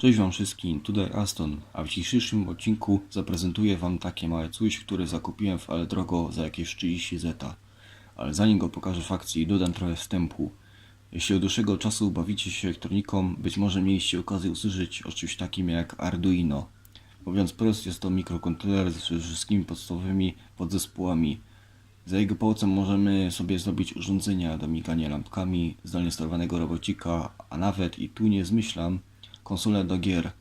Cześć Wam wszystkim, tutaj Aston, a w dzisiejszym odcinku zaprezentuję Wam takie małe coś, które zakupiłem w Ale Drogo za jakieś 30 zeta. Ale zanim go pokażę w akcji, dodam trochę wstępu. Jeśli od dłuższego czasu bawicie się elektroniką, być może mieliście okazję usłyszeć o czymś takim jak Arduino. Mówiąc prosto, jest to mikrokontroler ze wszystkimi podstawowymi podzespołami. Za jego pomocą możemy sobie zrobić urządzenia do migania lampkami, zdalnie sterowanego robocika, a nawet, i tu nie zmyślam, konsolę do gier.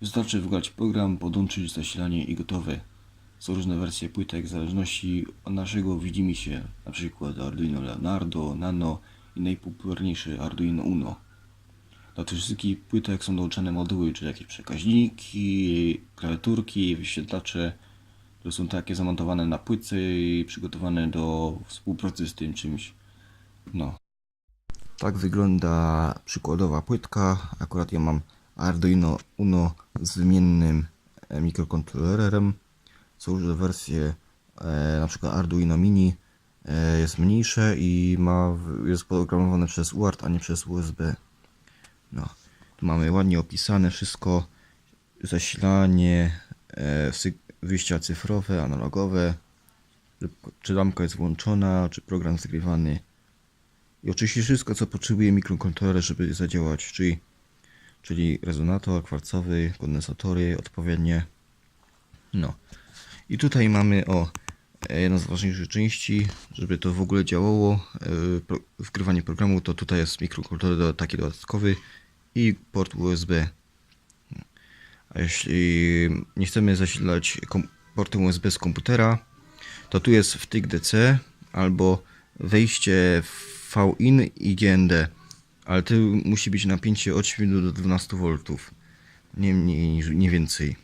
Wystarczy wgrać program, podłączyć zasilanie i gotowe. Są różne wersje płytek w zależności od naszego widzimisię, np. Arduino Leonardo, Nano i najpopularniejszy Arduino Uno. Do tych wszystkich płytek są dołączone moduły, czyli jakieś przekaźniki, klawiaturki, wyświetlacze, które są takie zamontowane na płytce i przygotowane do współpracy z tym czymś. No. Tak wygląda przykładowa płytka. Akurat ja mam Arduino Uno z wymiennym e, mikrokontrolerem. Są różne wersje, e, na przykład Arduino Mini e, jest mniejsze i ma, jest programowane przez UART, a nie przez USB. No, tu mamy ładnie opisane wszystko, zasilanie, wyjścia cyfrowe, analogowe, czy lampka jest włączona, czy program zgrywany. I oczywiście wszystko, co potrzebuje mikrokontroler, żeby zadziałać, czyli, czyli rezonator kwarcowy, kondensatory odpowiednie. No. I tutaj mamy o jedną z ważniejszych części, żeby to w ogóle działało, e, wgrywanie programu, to tutaj jest mikrokontroler taki dodatkowy i port USB. A jeśli nie chcemy zasilać portem USB z komputera, to tu jest wtyk DC albo wejście V-in i GND, ale tu musi być napięcie od 7 do 12 V, nie mniej, nie więcej.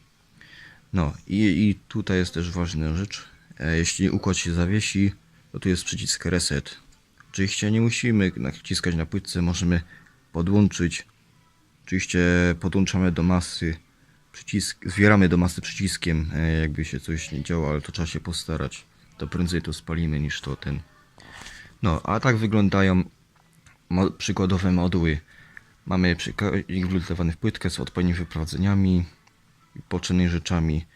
No i, i tutaj jest też ważna rzecz. E, Jeśli układ się zawiesi, to tu jest przycisk reset. Oczywiście nie musimy naciskać na płytce, możemy podłączyć. Oczywiście podłączamy do masy przycisk, zwieramy do masy przyciskiem, e, jakby się coś nie działo, ale to trzeba się postarać. To prędzej to spalimy niż to ten. No, a tak wyglądają mo- przykładowe moduły. Mamy przekaźnik wlutowany w płytkę z odpowiednimi wyprowadzeniami i potrzebnymi rzeczami.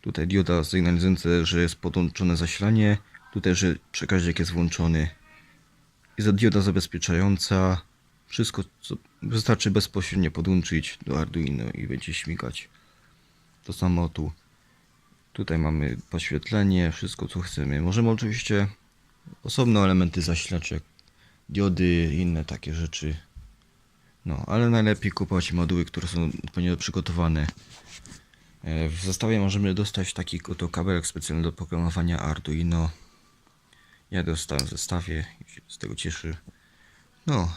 Tutaj dioda sygnalizująca, że jest podłączone zasilanie. Tutaj, że przekaźnik jest włączony. I za dioda zabezpieczająca. Wszystko, co wystarczy bezpośrednio podłączyć do Arduino i będzie śmigać. To samo tu. Tutaj mamy podświetlenie, wszystko co chcemy. Możemy oczywiście osobno elementy zasilać, jak diody inne takie rzeczy. No, ale najlepiej kupować moduły, które są odpowiednio przygotowane. E, W zestawie możemy dostać taki oto kabelek specjalny do programowania Arduino. Ja dostałem w zestawie i się z tego cieszę. No,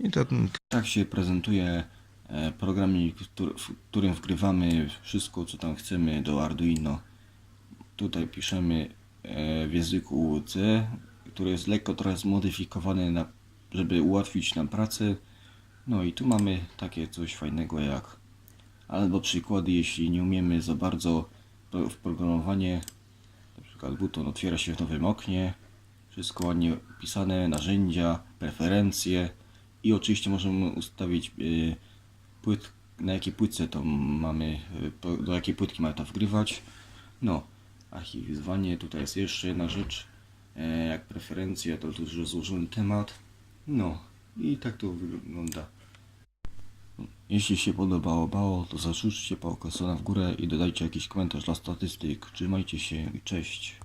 i to, tak się prezentuje e, programik, w którym wgrywamy wszystko, co tam chcemy do Arduino. Tutaj piszemy e, w języku C, który jest lekko trochę zmodyfikowany, na, żeby ułatwić nam pracę. No i tu mamy takie coś fajnego jak albo przykłady, jeśli nie umiemy za bardzo w programowanie. Na przykład buton otwiera się w nowym oknie. Wszystko ładnie opisane, narzędzia, preferencje i oczywiście możemy ustawić y, płyt, na jakiej płytce to mamy, y, do jakiej płytki mamy to wgrywać. No, archiwizowanie, tutaj jest jeszcze jedna rzecz, jak preferencje, to już rozłożony temat. No, i tak to wygląda. Jeśli się podobało bało, to zarzućcie pałkę w górę i dodajcie jakiś komentarz dla statystyk. Trzymajcie się i cześć.